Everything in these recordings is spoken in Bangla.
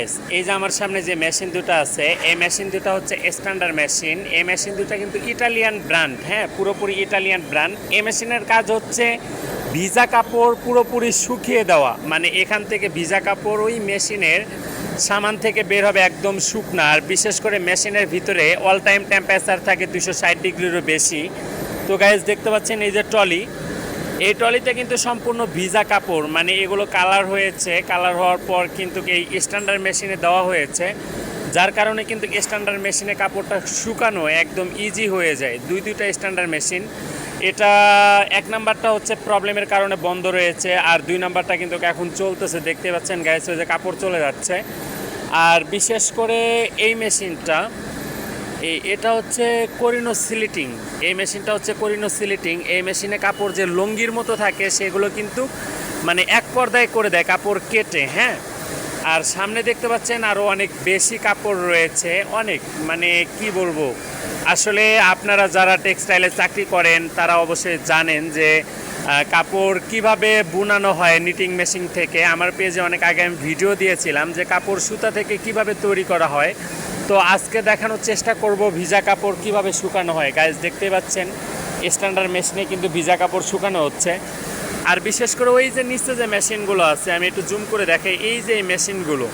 Yes, এই যে আমার সামনে যে মেশিন দুটো আছে এই মেশিন দুটো হচ্ছে স্ট্যান্ডার্ড মেশিন এই মেশিন দুটো কিন্তু ইটালিয়ান ব্র্যান্ড হ্যাঁ পুরোপুরি ইটালিয়ান ব্র্যান্ড এই মেশিনের কাজ হচ্ছে ভিজা কাপড় পুরোপুরি শুকিয়ে দেওয়া। মানে এখান থেকে ভিজা কাপড় ওই মেশিনের সামান থেকে বের হবে একদম শুকনা। আর বিশেষ করে মেশিনের ভিতরে অল টাইম টেম্পারেচার থাকে দুশো ষাট ডিগ্রিরও বেশি। তো গাইজ দেখতে পাচ্ছেন এই যে ট্রলি। এই ট্রলিতে কিন্তু সম্পূর্ণ ভিজা কাপড় মানে এগুলো কালার হয়েছে কালার হওয়ার পর কিন্তু এই স্ট্যান্ডার্ড মেশিনে দেওয়া হয়েছে, যার কারণে কিন্তু স্ট্যান্ডার্ড মেশিনে কাপড়টা শুকানো একদম ইজি হয়ে যায়, দুই দুইটা স্ট্যান্ডার্ড মেশিন এটা এক নাম্বারটা হচ্ছে প্রবলেমের কারণে বন্ধ রয়েছে, আর দুই নাম্বারটা কিন্তু এখন চলতেছে, দেখতে পাচ্ছেন গ্যাস যে কাপড় চলে যাচ্ছে। আর বিশেষ করে এই মেশিনটা এই, এটা হচ্ছে করিনো সিলিটিং এই মেশিনটা হচ্ছে করিনো সিলিটিং এই মেশিনে কাপড় যে লুঙ্গির মতো থাকে, সেগুলো কিন্তু মানে এক পর্দায় করে দেয়, কাপড় কেটে হ্যাঁ? আর সামনে দেখতে পাচ্ছেন আরও অনেক বেশি কাপড় রয়েছে, অনেক। মানে কি বলব? আসলে আপনারা যারা টেক্সটাইলে চাকরি করেন, তারা অবশ্যই জানেন যে কাপড় কীভাবে বুনানো হয় নিটিং মেশিন থেকে। আমার পেজে অনেক আগে আমি ভিডিও দিয়েছিলাম যে কাপড় সুতা থেকে কীভাবে তৈরি করা হয়। তো আজকে দেখানোর চেষ্টা করব ভিজা কাপড় কীভাবে শুকানো হয়। গাইজ দেখতে পাচ্ছেন স্ট্যান্ডার্ড মেশিনে কিন্তু ভিজা কাপড় শুকানো হচ্ছে। আর বিশেষ করে ওই যে নিচে যে মেশিনগুলো আছে, আমি একটু জুম করে দেখাই। এই যে এই মেশিনগুলো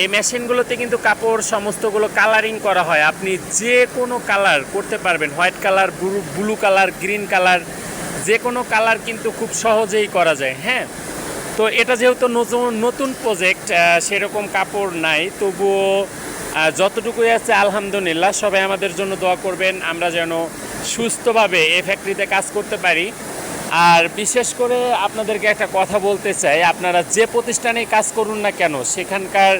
এই মেশিনগুলোতে কিন্তু কাপড় সমস্তগুলো কালারিং করা হয়। আপনি যে কোনো কালার করতে পারবেন। White colour blue blue colour green colour যে কোনো কালার কিন্তু খুব সহজেই করা যায়। হ্যাঁ? তো এটা যেহেতু নতুন নতুন প্রজেক্ট সেরকম কাপড় নাই। তবুও যতটুকুই আছে, আলহামদুলিল্লাহ, সবাই আমাদের জন্য দোয়া করবেন, আমরা যেন সুস্থভাবে এ ফ্যাক্টরিতে কাজ করতে পারি। আর বিশেষ করে আপনাদেরকে একটা কথা বলতে চাই, আপনারা যে প্রতিষ্ঠানেই কাজ করুন না কেন, সেখানকার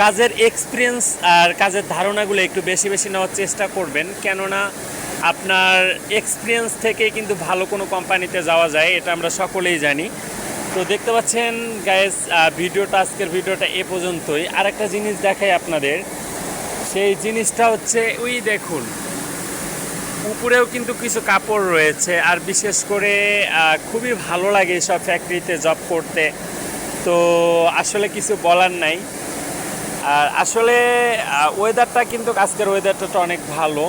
কাজের এক্সপিরিয়েন্স আর কাজের ধারণাগুলো একটু বেশি বেশি নেওয়ার চেষ্টা করবেন, কেননা আপনার এক্সপিরিয়েন্স থেকে কিন্তু ভালো কোনো কোম্পানিতে যাওয়া যায়, এটা আমরা সকলেই জানি। তো দেখতে পাচ্ছেন গায়েস ভিডিওটা, আজকের ভিডিওটা এ পর্যন্তই। আর একটা জিনিস দেখাই আপনাদের। সেই জিনিসটা হচ্ছে, ওই দেখুন, উপরেও কিন্তু কিছু কাপড় রয়েছে, আর বিশেষ করে খুবই ভালো লাগে সব ফ্যাক্টরিতে জব করতে। তো আসলে কিছু বলার নাই। আর আসলে ওয়েদারটা কিন্তু আজকের ওয়েদারটা তো অনেক ভালো।